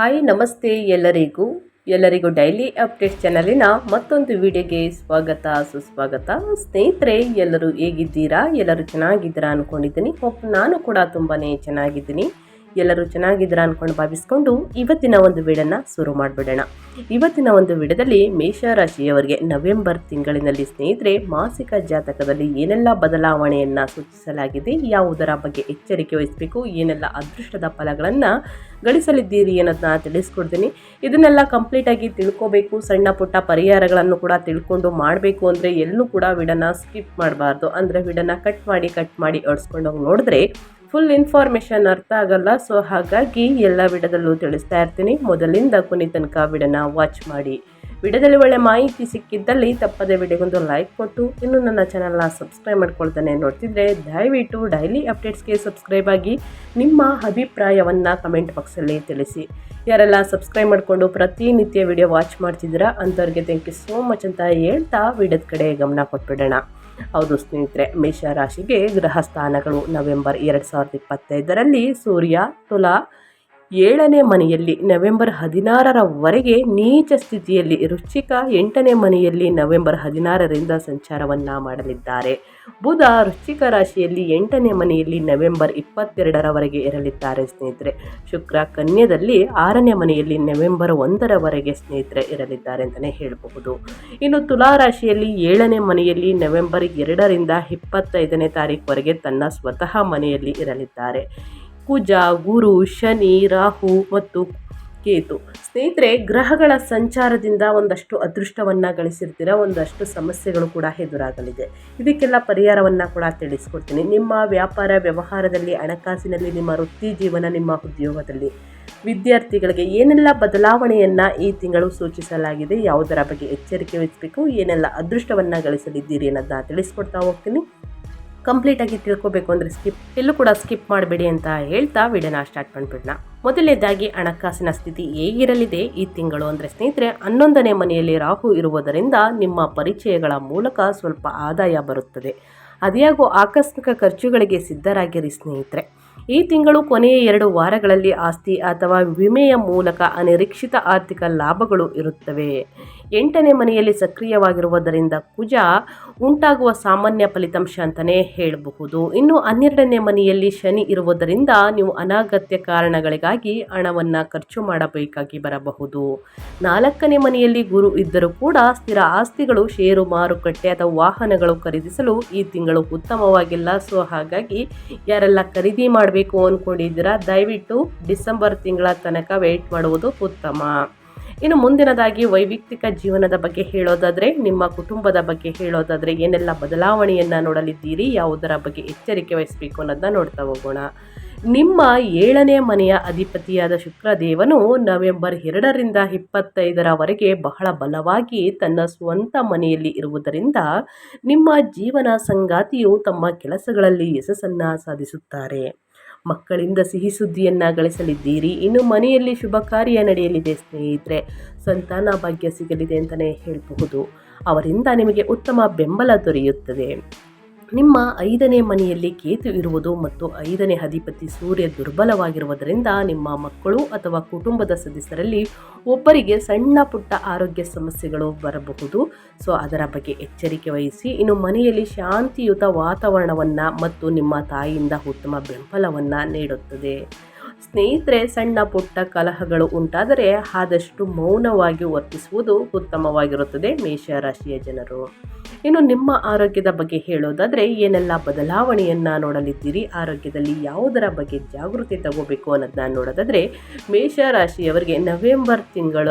Hi, ನಮಸ್ತೆ ಎಲ್ಲರಿಗೂ. ಎಲ್ಲರಿಗೂ ಡೈಲಿ ಅಪ್ಡೇಟ್ ಚಾನಲಿನ ಮತ್ತೊಂದು ವಿಡಿಯೋಗೆ ಸ್ವಾಗತ, ಸುಸ್ವಾಗತ. ಸ್ನೇಹಿತರೆ, ಎಲ್ಲರೂ ಹೇಗಿದ್ದೀರಾ? ಎಲ್ಲರೂ ಚೆನ್ನಾಗಿದ್ದೀರಾ ಅಂದ್ಕೊಂಡಿದ್ದೀನಿ ಹೋಪ್ ನಾನು ಕೂಡ ತುಂಬಾ ಚೆನ್ನಾಗಿದ್ದೀನಿ. ಎಲ್ಲರೂ ಚೆನ್ನಾಗಿದ್ದೀರಾ ಅಂದ್ಕೊಂಡು ಭಾವಿಸ್ಕೊಂಡು ಇವತ್ತಿನ ಒಂದು ವಿಡನ್ನು ಶುರು ಮಾಡಿಬಿಡೋಣ. ಇವತ್ತಿನ ಒಂದು ವಿಡದಲ್ಲಿ ಮೇಷರಾಶಿಯವರಿಗೆ ನವೆಂಬರ್ ತಿಂಗಳಿನಲ್ಲಿ ಸ್ನೇಹಿತರೆ, ಮಾಸಿಕ ಜಾತಕದಲ್ಲಿ ಏನೆಲ್ಲ ಬದಲಾವಣೆಯನ್ನು ಸೂಚಿಸಲಾಗಿದೆ, ಯಾವುದರ ಬಗ್ಗೆ ಎಚ್ಚರಿಕೆ ವಹಿಸಬೇಕು, ಏನೆಲ್ಲ ಅದೃಷ್ಟದ ಫಲಗಳನ್ನು ಗಳಿಸಲಿದ್ದೀರಿ ಅನ್ನೋದನ್ನ ತಿಳಿಸ್ಕೊಡ್ತೀನಿ. ಇದನ್ನೆಲ್ಲ ಕಂಪ್ಲೀಟಾಗಿ ತಿಳ್ಕೋಬೇಕು, ಸಣ್ಣ ಪುಟ್ಟ ಪರಿಹಾರಗಳನ್ನು ಕೂಡ ತಿಳ್ಕೊಂಡು ಮಾಡಬೇಕು ಅಂದರೆ ಎಲ್ಲೂ ಕೂಡ ವಿಡನ್ನ ಸ್ಕಿಪ್ ಮಾಡಬಾರ್ದು. ಅಂದರೆ ವಿಡನ್ನ ಕಟ್ ಮಾಡಿ ಕಟ್ ಮಾಡಿ ಅಡ್ಸ್ಕೊಂಡೋಗಿ ನೋಡಿದ್ರೆ ಫುಲ್ ಇನ್ಫಾರ್ಮೇಷನ್ ಅರ್ಥ ಆಗಲ್ಲ ಸೊ ಹಾಗಾಗಿ ಎಲ್ಲ ವಿಡದಲ್ಲೂ ತಿಳಿಸ್ತಾ ಇರ್ತೀನಿ. ಮೊದಲಿಂದ ಕೊನೆ ತನಕ ವಿಡನ ವಾಚ್ ಮಾಡಿ. ವಿಡಿಯೋದಲ್ಲಿ ಒಳ್ಳೆ ಮಾಹಿತಿ ಸಿಕ್ಕಿದ್ದಲ್ಲಿ ತಪ್ಪದೆ ವಿಡಿಯೋಗೊಂದು ಲೈಕ್ ಕೊಟ್ಟು, ಇನ್ನು ನನ್ನ ಚಾನಲ್ನ ಸಬ್ಸ್ಕ್ರೈಬ್ ಮಾಡ್ಕೊಳ್ತಾನೆ ನೋಡ್ತಿದ್ರೆ ದಯವಿಟ್ಟು ಡೈಲಿ ಅಪ್ಡೇಟ್ಸ್ಗೆ ಸಬ್ಸ್ಕ್ರೈಬ್ ಆಗಿ ನಿಮ್ಮ ಅಭಿಪ್ರಾಯವನ್ನು ಕಮೆಂಟ್ ಬಾಕ್ಸಲ್ಲಿ ತಿಳಿಸಿ. ಯಾರೆಲ್ಲ ಸಬ್ಸ್ಕ್ರೈಬ್ ಮಾಡಿಕೊಂಡು ಪ್ರತಿನಿತ್ಯ ವಿಡಿಯೋ ವಾಚ್ ಮಾಡ್ತಿದ್ದೀರಾ, ಅಂಥವ್ರಿಗೆ ಥ್ಯಾಂಕ್ ಯು ಸೋ ಮಚ್ ಅಂತ ಹೇಳ್ತಾ ವಿಡಿಯೋದ ಕಡೆ ಗಮನ ಕೊಟ್ಬಿಡೋಣ. ಹೌದು ಸ್ನೇಹಿತರೆ ಮೇಷರಾಶಿಗೆ ಗ್ರಹ ಸ್ಥಾನಗಳು ನವೆಂಬರ್ ಎರಡು ಸಾವಿರದ ಇಪ್ಪತ್ತೈದರಲ್ಲಿ ಸೂರ್ಯ ತುಲಾ ಏಳನೇ ಮನೆಯಲ್ಲಿ ನವೆಂಬರ್ ಹದಿನಾರರವರೆಗೆ ನೀಚ ಸ್ಥಿತಿಯಲ್ಲಿ ವೃಶ್ಚಿಕ ಎಂಟನೇ ಮನೆಯಲ್ಲಿ ನವೆಂಬರ್ ಹದಿನಾರರಿಂದ ಸಂಚಾರವನ್ನು ಮಾಡಲಿದ್ದಾರೆ. ಬುಧ ರುಚಿಕ ರಾಶಿಯಲ್ಲಿ ಎಂಟನೇ ಮನೆಯಲ್ಲಿ ನವೆಂಬರ್ ಇಪ್ಪತ್ತೆರಡರವರೆಗೆ ಇರಲಿದ್ದಾರೆ ಸ್ನೇಹಿತರೆ. ಶುಕ್ರ ಕನ್ಯದಲ್ಲಿ ಆರನೇ ಮನೆಯಲ್ಲಿ ನವೆಂಬರ್ ಒಂದರವರೆಗೆ ಸ್ನೇಹಿತರೆ ಇರಲಿದ್ದಾರೆ ಅಂತಲೇ ಹೇಳಬಹುದು. ಇನ್ನು ತುಲಾ ರಾಶಿಯಲ್ಲಿ ಏಳನೇ ಮನೆಯಲ್ಲಿ ನವೆಂಬರ್ ಎರಡರಿಂದ ಇಪ್ಪತ್ತೈದನೇ ತಾರೀಕುವರೆಗೆ ತನ್ನ ಸ್ವತಃ ಮನೆಯಲ್ಲಿ ಇರಲಿದ್ದಾರೆ. ಕುಜ ಗುರು ಶನಿ, ರಾಹು ಮತ್ತು ಕೇತು. ಸ್ನೇಹಿತರೆ, ಗ್ರಹಗಳ ಸಂಚಾರದಿಂದ ಒಂದಷ್ಟು ಅದೃಷ್ಟವನ್ನು ಗಳಿಸಿರ್ತೀರ, ಒಂದಷ್ಟು ಸಮಸ್ಯೆಗಳು ಕೂಡ ಎದುರಾಗಲಿದೆ. ಇದಕ್ಕೆಲ್ಲ ಪರಿಹಾರವನ್ನು ಕೂಡ ತಿಳಿಸ್ಕೊಡ್ತೀನಿ. ನಿಮ್ಮ ವ್ಯಾಪಾರ ವ್ಯವಹಾರದಲ್ಲಿ, ಹಣಕಾಸಿನಲ್ಲಿ, ನಿಮ್ಮ ವೃತ್ತಿ ಜೀವನ, ನಿಮ್ಮ ಉದ್ಯೋಗದಲ್ಲಿ ವಿದ್ಯಾರ್ಥಿಗಳಿಗೆ ಏನೆಲ್ಲ ಬದಲಾವಣೆಯನ್ನು ಈ ತಿಂಗಳು ಸೂಚಿಸಲಾಗಿದೆ, ಯಾವುದರ ಬಗ್ಗೆ ಎಚ್ಚರಿಕೆ ವಹಿಸಬೇಕು, ಏನೆಲ್ಲ ಅದೃಷ್ಟವನ್ನು ಗಳಿಸಲಿದ್ದೀರಿ ಅನ್ನೋದನ್ನ ತಿಳಿಸ್ಕೊಡ್ತಾ ಹೋಗ್ತೀನಿ. ಕಂಪ್ಲೀಟಾಗಿ ತಿಳ್ಕೊಬೇಕು ಅಂದರೆ ಸ್ಕಿಪ್ ಎಲ್ಲೂ ಕೂಡ ಸ್ಕಿಪ್ ಮಾಡಬೇಡಿ ಅಂತ ಹೇಳ್ತಾ ವಿಡಿಯೋನ ಸ್ಟಾರ್ಟ್ ಮಾಡಿಬಿಡೋಣ ಮೊದಲನೇದಾಗಿ ಹಣಕಾಸಿನ ಸ್ಥಿತಿ ಹೇಗಿರಲಿದೆ ಈ ತಿಂಗಳು ಅಂದರೆ ಸ್ನೇಹಿತರೆ, ಹನ್ನೊಂದನೇ ಮನೆಯಲ್ಲಿ ರಾಹು ಇರುವುದರಿಂದ ನಿಮ್ಮ ಪರಿಚಯಗಳ ಮೂಲಕ ಸ್ವಲ್ಪ ಆದಾಯ ಬರುತ್ತದೆ. ಅದ್ಯಾಗೋ ಆಕಸ್ಮಿಕ ಖರ್ಚುಗಳಿಗೆ ಸಿದ್ಧರಾಗಿರಿ ಸ್ನೇಹಿತರೆ. ಈ ತಿಂಗಳು ಕೊನೆಯ ಎರಡು ವಾರಗಳಲ್ಲಿ ಆಸ್ತಿ ಅಥವಾ ವಿಮೆಯ ಮೂಲಕ ಅನಿರೀಕ್ಷಿತ ಆರ್ಥಿಕ ಲಾಭಗಳು ಇರುತ್ತವೆ. ಎಂಟನೇ ಮನೆಯಲ್ಲಿ ಸಕ್ರಿಯವಾಗಿರುವುದರಿಂದ ಕುಜ ಉಂಟಾಗುವ ಸಾಮಾನ್ಯ ಫಲಿತಾಂಶ ಅಂತಲೇ ಹೇಳಬಹುದು. ಇನ್ನು ಹನ್ನೆರಡನೇ ಮನೆಯಲ್ಲಿ ಶನಿ ಇರುವುದರಿಂದ ನೀವು ಅನಾಗತ್ಯ ಕಾರಣಗಳಿಗಾಗಿ ಹಣವನ್ನು ಖರ್ಚು ಮಾಡಬೇಕಾಗಿ ಬರಬಹುದು. ನಾಲ್ಕನೇ ಮನೆಯಲ್ಲಿ ಗುರು ಇದ್ದರೂ ಕೂಡ ಸ್ಥಿರ ಆಸ್ತಿಗಳು, ಷೇರು, ಮಾರುಕಟ್ಟೆ ಅಥವಾ ವಾಹನಗಳು ಖರೀದಿಸಲು ಈ ತಿಂಗಳು ಉತ್ತಮವಾಗಿಲ್ಲ. ಸೊ, ಹಾಗಾಗಿ ಯಾರೆಲ್ಲ ಖರೀದಿ ಮಾಡಬೇಕು ಅಂದ್ಕೊಂಡಿದ್ದೀರಾ ದಯವಿಟ್ಟು ಡಿಸೆಂಬರ್ ತಿಂಗಳ ತನಕ ವೆಯ್ಟ್ ಮಾಡುವುದು ಉತ್ತಮ. ಇನ್ನು ಮುಂದಿನದಾಗಿ ವೈಯಕ್ತಿಕ ಜೀವನದ ಬಗ್ಗೆ ಹೇಳೋದಾದರೆ, ನಿಮ್ಮ ಕುಟುಂಬದ ಬಗ್ಗೆ ಹೇಳೋದಾದರೆ ಏನೆಲ್ಲ ಬದಲಾವಣೆಯನ್ನು ನೋಡಲಿದ್ದೀರಿ, ಯಾವುದರ ಬಗ್ಗೆ ಎಚ್ಚರಿಕೆ ವಹಿಸಬೇಕು ಅನ್ನೋದನ್ನ ನೋಡ್ತಾ ಹೋಗೋಣ. ನಿಮ್ಮ ಏಳನೇ ಮನೆಯ ಅಧಿಪತಿಯಾದ ಶುಕ್ರದೇವನು ನವೆಂಬರ್ ಎರಡರಿಂದ ಇಪ್ಪತ್ತೈದರವರೆಗೆ ಬಹಳ ಬಲವಾಗಿ ತನ್ನ ಸ್ವಂತ ಮನೆಯಲ್ಲಿ ಇರುವುದರಿಂದ ನಿಮ್ಮ ಜೀವನ ಸಂಗಾತಿಯು ತಮ್ಮ ಕೆಲಸಗಳಲ್ಲಿ ಯಶಸ್ಸನ್ನು ಸಾಧಿಸುತ್ತಾರೆ. ಮಕ್ಕಳಿಂದ ಸಿಹಿ ಸುದ್ದಿಯನ್ನು ಗಳಿಸಲಿದ್ದೀರಿ. ಇನ್ನು ಮನೆಯಲ್ಲಿ ಶುಭ ಕಾರ್ಯ ನಡೆಯಲಿದೆ ಸ್ನೇಹಿತರೆ. ಸಂತಾನ ಭಾಗ್ಯ ಸಿಗಲಿದೆ ಅಂತಲೇ ಹೇಳಬಹುದು. ಅವರಿಂದ ನಿಮಗೆ ಉತ್ತಮ ಬೆಂಬಲ ದೊರೆಯುತ್ತದೆ. ನಿಮ್ಮ ಐದನೇ ಮನೆಯಲ್ಲಿ ಕೇತು ಇರುವುದು ಮತ್ತು ಐದನೇ ಅಧಿಪತಿ ಸೂರ್ಯ ದುರ್ಬಲವಾಗಿರುವುದರಿಂದ ನಿಮ್ಮ ಮಕ್ಕಳು ಅಥವಾ ಕುಟುಂಬದ ಸದಸ್ಯರಲ್ಲಿ ಒಬ್ಬರಿಗೆ ಸಣ್ಣ ಪುಟ್ಟ ಆರೋಗ್ಯ ಸಮಸ್ಯೆಗಳು ಬರಬಹುದು. ಸೊ, ಅದರ ಬಗ್ಗೆ ಎಚ್ಚರಿಕೆ ವಹಿಸಿ, ಇನ್ನು ಮನೆಯಲ್ಲಿ ಶಾಂತಿಯುತ ವಾತಾವರಣವನ್ನು ಮತ್ತು ನಿಮ್ಮ ತಾಯಿಯಿಂದ ಉತ್ತಮ ಬೆಂಬಲವನ್ನು ನೀಡುತ್ತದೆ. ಸ್ನೇಹಿತರೆ, ಸಣ್ಣ ಪುಟ್ಟ ಕಲಹಗಳು ಉಂಟಾದರೆ ಆದಷ್ಟು ಮೌನವಾಗಿ ವರ್ತಿಸುವುದು ಉತ್ತಮವಾಗಿರುತ್ತದೆ ಮೇಷರಾಶಿಯ ಜನರು. ಇನ್ನು ನಿಮ್ಮ ಆರೋಗ್ಯದ ಬಗ್ಗೆ ಹೇಳೋದಾದರೆ ಏನೆಲ್ಲ ಬದಲಾವಣೆಯನ್ನು ನೋಡಲಿದ್ದೀರಿ? ಆರೋಗ್ಯದಲ್ಲಿ ಯಾವುದರ ಬಗ್ಗೆ ಜಾಗೃತಿ ತಗೋಬೇಕು ಅನ್ನೋದನ್ನ ನೋಡೋದಾದರೆ ಮೇಷರಾಶಿಯವರಿಗೆ ನವೆಂಬರ್ ತಿಂಗಳ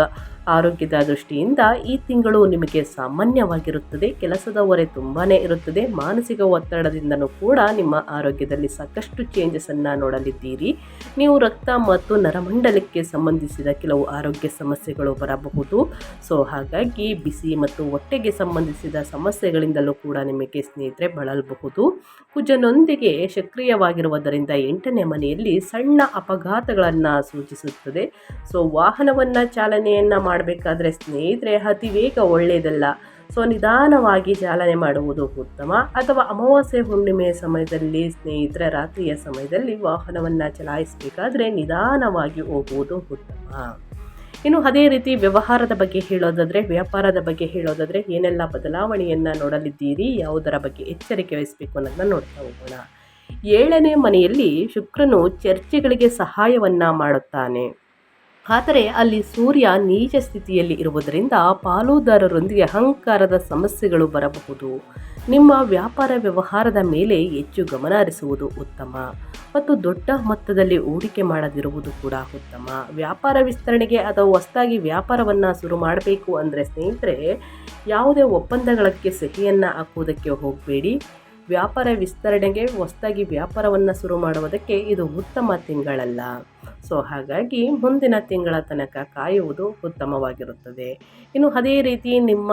ಆರೋಗ್ಯದ ದೃಷ್ಟಿಯಿಂದ ಈ ತಿಂಗಳು ನಿಮಗೆ ಸಾಮಾನ್ಯವಾಗಿರುತ್ತದೆ. ಕೆಲಸದ ಹೊರೆ ತುಂಬಾ ಇರುತ್ತದೆ. ಮಾನಸಿಕ ಒತ್ತಡದಿಂದನೂ ಕೂಡ ನಿಮ್ಮ ಆರೋಗ್ಯದಲ್ಲಿ ಸಾಕಷ್ಟು ಚೇಂಜಸನ್ನು ನೋಡಲಿದ್ದೀರಿ. ನೀವು ರಕ್ತ ಮತ್ತು ನರಮಂಡಲಕ್ಕೆ ಸಂಬಂಧಿಸಿದ ಕೆಲವು ಆರೋಗ್ಯ ಸಮಸ್ಯೆಗಳು ಬರಬಹುದು. ಸೊ ಹಾಗಾಗಿ ಬಿಸಿ ಮತ್ತು ಹೊಟ್ಟೆಗೆ ಸಂಬಂಧಿಸಿದ ಸಮಸ್ಯೆಗಳಿಂದಲೂ ಕೂಡ ನಿಮಗೆ ಸ್ನೇಹಿತರೆ ಬಳಲಬಹುದು. ಕುಜನೊಂದಿಗೆ ಸಕ್ರಿಯವಾಗಿರುವುದರಿಂದ ಎಂಟನೇ ಮನೆಯಲ್ಲಿ ಸಣ್ಣ ಅಪಘಾತಗಳನ್ನು ಸೂಚಿಸುತ್ತದೆ. ಸೊ ವಾಹನವನ್ನು ಚಾಲನೆಯನ್ನು ಮಾಡಬೇಕಾದ್ರೆ ಸ್ನೇಹಿತರೆ ಅತಿ ವೇಗ ಒಳ್ಳೆಯದಲ್ಲ ಸೊ, ನಿಧಾನವಾಗಿ ಚಾಲನೆ ಮಾಡುವುದು ಉತ್ತಮ. ಅಥವಾ ಅಮಾವಾಸ್ಯೆ ಹುಣ್ಣಿಮೆಯ ಸಮಯದಲ್ಲಿ, ಸ್ನೇಹಿತರ, ರಾತ್ರಿಯ ಸಮಯದಲ್ಲಿ ವಾಹನವನ್ನು ಚಲಾಯಿಸಬೇಕಾದ್ರೆ ನಿಧಾನವಾಗಿ ಹೋಗುವುದು ಉತ್ತಮ. ಇನ್ನು ಅದೇ ರೀತಿ ವ್ಯವಹಾರದ ಬಗ್ಗೆ ಹೇಳೋದಾದರೆ, ವ್ಯಾಪಾರದ ಬಗ್ಗೆ ಹೇಳೋದಾದರೆ ಏನೆಲ್ಲ ಬದಲಾವಣೆಯನ್ನು ನೋಡಲಿದ್ದೀರಿ, ಯಾವುದರ ಬಗ್ಗೆ ಎಚ್ಚರಿಕೆ ವಹಿಸಬೇಕು ಅನ್ನೋದನ್ನ ನೋಡ್ತಾ ಹೋಗೋಣ. ಏಳನೇ ಮನೆಯಲ್ಲಿ ಶುಕ್ರನು ಚರ್ಚೆಗಳಿಗೆ ಸಹಾಯವನ್ನು ಮಾಡುತ್ತಾನೆ. ಆದರೆ ಅಲ್ಲಿ ಸೂರ್ಯ ನೀಚ ಸ್ಥಿತಿಯಲ್ಲಿ ಇರುವುದರಿಂದ ಪಾಲುದಾರರೊಂದಿಗೆ ಅಹಂಕಾರದ ಸಮಸ್ಯೆಗಳು ಬರಬಹುದು. ನಿಮ್ಮ ವ್ಯಾಪಾರ ವ್ಯವಹಾರದ ಮೇಲೆ ಹೆಚ್ಚು ಗಮನ ಹರಿಸುವುದು ಉತ್ತಮ ಮತ್ತು ದೊಡ್ಡ ಮೊತ್ತದಲ್ಲಿ ಹೂಡಿಕೆ ಮಾಡದಿರುವುದು ಕೂಡ ಉತ್ತಮ. ವ್ಯಾಪಾರ ವಿಸ್ತರಣೆಗೆ ಅಥವಾ ಹೊಸದಾಗಿ ವ್ಯಾಪಾರವನ್ನು ಶುರು ಮಾಡಬೇಕು ಅಂದರೆ ಸ್ನೇಹಿತರೆ, ಯಾವುದೇ ಒಪ್ಪಂದಗಳಿಗೆ ಸಹಿಯನ್ನು ಹಾಕುವುದಕ್ಕೆ ಹೋಗಬೇಡಿ. ವ್ಯಾಪಾರ ವಿಸ್ತರಣೆಗೆ ಹೊಸದಾಗಿ ವ್ಯಾಪಾರವನ್ನು ಶುರು ಮಾಡುವುದಕ್ಕೆ ಇದು ಉತ್ತಮ ತಿಂಗಳಲ್ಲ. ಸೊ ಹಾಗಾಗಿ ಮುಂದಿನ ತಿಂಗಳ ತನಕ ಕಾಯುವುದು ಉತ್ತಮವಾಗಿರುತ್ತದೆ. ಇನ್ನು ಅದೇ ರೀತಿ ನಿಮ್ಮ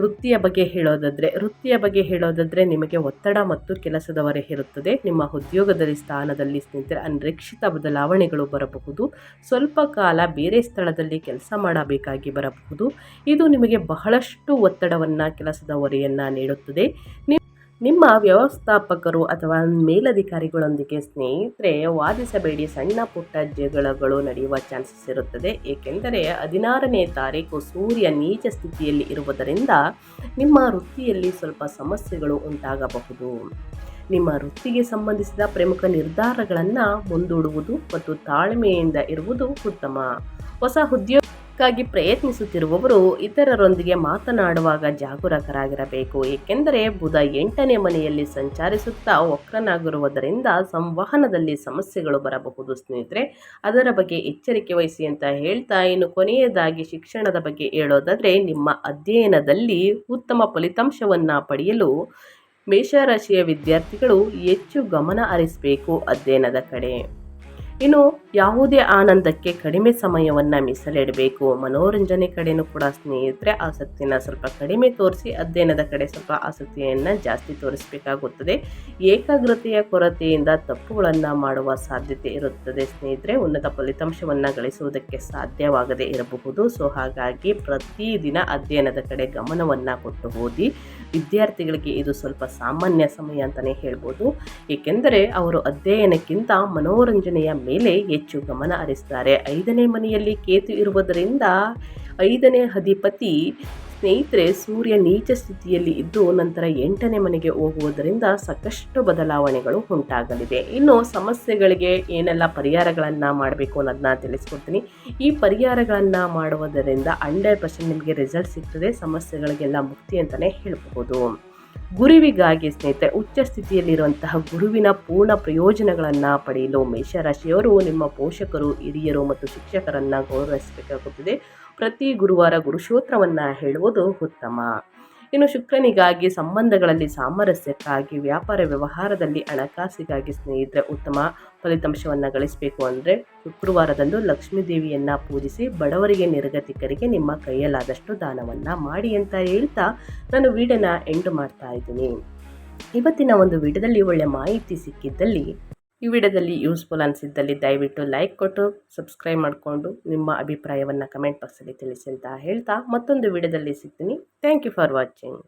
ವೃತ್ತಿಯ ಬಗ್ಗೆ ಹೇಳೋದಾದರೆ, ವೃತ್ತಿಯ ಬಗ್ಗೆ ಹೇಳೋದಾದರೆ ನಿಮಗೆ ಒತ್ತಡ ಮತ್ತು ಕೆಲಸದ ಇರುತ್ತದೆ. ನಿಮ್ಮ ಉದ್ಯೋಗದಲ್ಲಿ ಸ್ಥಾನದಲ್ಲಿ ಸ್ನೇಹಿತರೆ ಅನಿರೀಕ್ಷಿತ ಬದಲಾವಣೆಗಳು ಬರಬಹುದು. ಸ್ವಲ್ಪ ಕಾಲ ಬೇರೆ ಸ್ಥಳದಲ್ಲಿ ಕೆಲಸ ಮಾಡಬೇಕಾಗಿ ಬರಬಹುದು. ಇದು ನಿಮಗೆ ಬಹಳಷ್ಟು ಒತ್ತಡವನ್ನು, ಕೆಲಸದ ಹೊರೆಯನ್ನು ನೀಡುತ್ತದೆ. ನಿಮ್ಮ ವ್ಯವಸ್ಥಾಪಕರು ಅಥವಾ ಮೇಲಧಿಕಾರಿಗಳೊಂದಿಗೆ ಸ್ನೇಹಿತರೆ, ವಾದಿಸಬೇಡಿ. ಸಣ್ಣ ಪುಟ್ಟ ಜಗಳಗಳು ನಡೆಯುವ ಚಾನ್ಸಸ್ ಇರುತ್ತದೆ. ಏಕೆಂದರೆ ಹದಿನಾರನೇ ತಾರೀಕು ಸೂರ್ಯ ನೀಚ ಸ್ಥಿತಿಯಲ್ಲಿ ಇರುವುದರಿಂದ ನಿಮ್ಮ ವೃತ್ತಿಯಲ್ಲಿ ಸ್ವಲ್ಪ ಸಮಸ್ಯೆಗಳು ಉಂಟಾಗಬಹುದು. ನಿಮ್ಮ ವೃತ್ತಿಗೆ ಸಂಬಂಧಿಸಿದ ಪ್ರಮುಖ ನಿರ್ಧಾರಗಳನ್ನು ಮುಂದೂಡುವುದು ಮತ್ತು ತಾಳ್ಮೆಯಿಂದ ಇರುವುದು ಉತ್ತಮ. ಹೊಸ ಉದ್ಯೋಗ ಕ್ಕಾಗಿ ಪ್ರಯತ್ನಿಸುತ್ತಿರುವವರು ಇತರರೊಂದಿಗೆ ಮಾತನಾಡುವಾಗ ಜಾಗರೂಕರಾಗಿರಬೇಕು. ಏಕೆಂದರೆ ಬುಧ ಎಂಟನೇ ಮನೆಯಲ್ಲಿ ಸಂಚಾರಿಸುತ್ತಾ ವಕ್ರನಾಗಿರುವುದರಿಂದ ಸಂವಹನದಲ್ಲಿ ಸಮಸ್ಯೆಗಳು ಬರಬಹುದು. ಸ್ನೇಹಿತರೆ, ಅದರ ಬಗ್ಗೆ ಎಚ್ಚರಿಕೆ ವಹಿಸಿ ಅಂತ ಹೇಳ್ತಾ ಇನ್ನು ಕೊನೆಯದಾಗಿ ಶಿಕ್ಷಣದ ಬಗ್ಗೆ ಹೇಳೋದಾದರೆ, ನಿಮ್ಮ ಅಧ್ಯಯನದಲ್ಲಿ ಉತ್ತಮ ಫಲಿತಾಂಶವನ್ನು ಪಡೆಯಲು ಮೇಷರಾಶಿಯ ವಿದ್ಯಾರ್ಥಿಗಳು ಹೆಚ್ಚು ಗಮನ ಹರಿಸಬೇಕು ಅಧ್ಯಯನದ ಕಡೆ. ಇನ್ನು ಯಾವುದೇ ಆನಂದಕ್ಕೆ ಕಡಿಮೆ ಸಮಯವನ್ನು ಮೀಸಲಿಡಬೇಕು. ಮನೋರಂಜನೆ ಕಡೆಯೂ ಕೂಡ ಸ್ನೇಹಿತರೆ ಆಸಕ್ತಿನ ಸ್ವಲ್ಪ ಕಡಿಮೆ ತೋರಿಸಿ, ಅಧ್ಯಯನದ ಕಡೆ ಸ್ವಲ್ಪ ಆಸಕ್ತಿಯನ್ನು ಜಾಸ್ತಿ ತೋರಿಸಬೇಕಾಗುತ್ತದೆ. ಏಕಾಗ್ರತೆಯ ಕೊರತೆಯಿಂದ ತಪ್ಪುಗಳನ್ನು ಮಾಡುವ ಸಾಧ್ಯತೆ ಇರುತ್ತದೆ ಸ್ನೇಹಿತರೆ. ಉನ್ನತ ಫಲಿತಾಂಶವನ್ನು ಗಳಿಸುವುದಕ್ಕೆ ಸಾಧ್ಯವಾಗದೇ ಇರಬಹುದು. ಸೊ, ಹಾಗಾಗಿ ಪ್ರತಿದಿನ ಅಧ್ಯಯನದ ಕಡೆ ಗಮನವನ್ನು ಕೊಟ್ಟು ಓದಿ, ವಿದ್ಯಾರ್ಥಿಗಳಿಗೆ ಇದು ಸ್ವಲ್ಪ ಸಾಮಾನ್ಯ ಸಮಯ ಅಂತಲೇ ಹೇಳ್ಬೋದು. ಏಕೆಂದರೆ ಅವರು ಅಧ್ಯಯನಕ್ಕಿಂತ ಮನೋರಂಜನೆಯ ಮೇಲೆ ಹೆಚ್ಚು ಗಮನ ಹರಿಸ್ತಾರೆ. ಐದನೇ ಮನೆಯಲ್ಲಿ ಕೇತು ಇರುವುದರಿಂದ ಐದನೇ ಅಧಿಪತಿ ಸ್ನೇಹಿತರೆ, ಸೂರ್ಯ ನೀಚ ಸ್ಥಿತಿಯಲ್ಲಿ ಇದ್ದು ನಂತರ ಎಂಟನೇ ಮನೆಗೆ ಹೋಗುವುದರಿಂದ ಸಾಕಷ್ಟು ಬದಲಾವಣೆಗಳು ಉಂಟಾಗಲಿದೆ. ಇನ್ನು ಸಮಸ್ಯೆಗಳಿಗೆ ಏನೆಲ್ಲ ಪರಿಹಾರಗಳನ್ನು ಮಾಡಬೇಕು ಅನ್ನೋದನ್ನ ತಿಳಿಸ್ಕೊಡ್ತೀನಿ. ಈ ಪರಿಹಾರಗಳನ್ನು ಮಾಡುವುದರಿಂದ ಹಂಡ್ರೆಡ್ ಪರ್ಸೆಂಟ್ ನಿಮಗೆ ರಿಸಲ್ಟ್ ಸಿಗ್ತದೆ. ಸಮಸ್ಯೆಗಳಿಗೆಲ್ಲ ಮುಕ್ತಿ ಅಂತಲೇ ಹೇಳಬಹುದು. ಗುರುವಿಗಾಗಿ ಸ್ನೇಹಿತರೆ, ಉಚ್ಚ ಸ್ಥಿತಿಯಲ್ಲಿರುವಂತಹ ಗುರುವಿನ ಪೂರ್ಣ ಪ್ರಯೋಜನಗಳನ್ನು ಪಡೆಯಲು ಮೇಷರಾಶಿಯವರು ನಿಮ್ಮ ಪೋಷಕರು, ಹಿರಿಯರು ಮತ್ತು ಶಿಕ್ಷಕರನ್ನು ಗೌರವಿಸಬೇಕಾಗುತ್ತದೆ. ಪ್ರತಿ ಗುರುವಾರ ಗುರುಶೋತ್ರವನ್ನು ಹೇಳುವುದು ಉತ್ತಮ. ಇನ್ನು ಶುಕ್ರನಿಗಾಗಿ ಸಂಬಂಧಗಳಲ್ಲಿ ಸಾಮರಸ್ಯಕ್ಕಾಗಿ ವ್ಯಾಪಾರ ವ್ಯವಹಾರದಲ್ಲಿ ಹಣಕಾಸಿಗಾಗಿ ಸ್ನೇಹಿತರೆ ಉತ್ತಮ ಫಲಿತಾಂಶವನ್ನು ಗಳಿಸಬೇಕು ಅಂದರೆ ಶುಕ್ರವಾರದಂದು ಲಕ್ಷ್ಮೀ ದೇವಿಯನ್ನು ಪೂಜಿಸಿ ಬಡವರಿಗೆ ನಿರ್ಗತಿಕರಿಗೆ ನಿಮ್ಮ ಕೈಯಲ್ಲಾದಷ್ಟು ದಾನವನ್ನು ಮಾಡಿ ಅಂತ ಹೇಳ್ತಾ ನಾನು ವೀಡಿಯೋನ ಎಂಡ್ ಮಾಡ್ತಾ ಇದ್ದೀನಿ. ಇವತ್ತಿನ ಒಂದು ವಿಡಿಯೋದಲ್ಲಿ ಒಳ್ಳೆ ಮಾಹಿತಿ ಸಿಕ್ಕಿದ್ದಲ್ಲಿ ಈ ವಿಡಿಯೋದಲ್ಲಿ ಯೂಸ್ಫುಲ್ ಅನಿಸಿದ್ದಲ್ಲಿ ದಯವಿಟ್ಟು ಲೈಕ್ ಕೊಟ್ಟು ಸಬ್ಸ್ಕ್ರೈಬ್ ಮಾಡಿಕೊಂಡು ನಿಮ್ಮ ಅಭಿಪ್ರಾಯವನ್ನು ಕಮೆಂಟ್ ಬಾಕ್ಸಲ್ಲಿ ತಿಳಿಸಿ ಅಂತ ಹೇಳ್ತಾ ಮತ್ತೊಂದು ವಿಡಿಯೋದಲ್ಲಿ ಸಿಗ್ತೀನಿ. Thank you for watching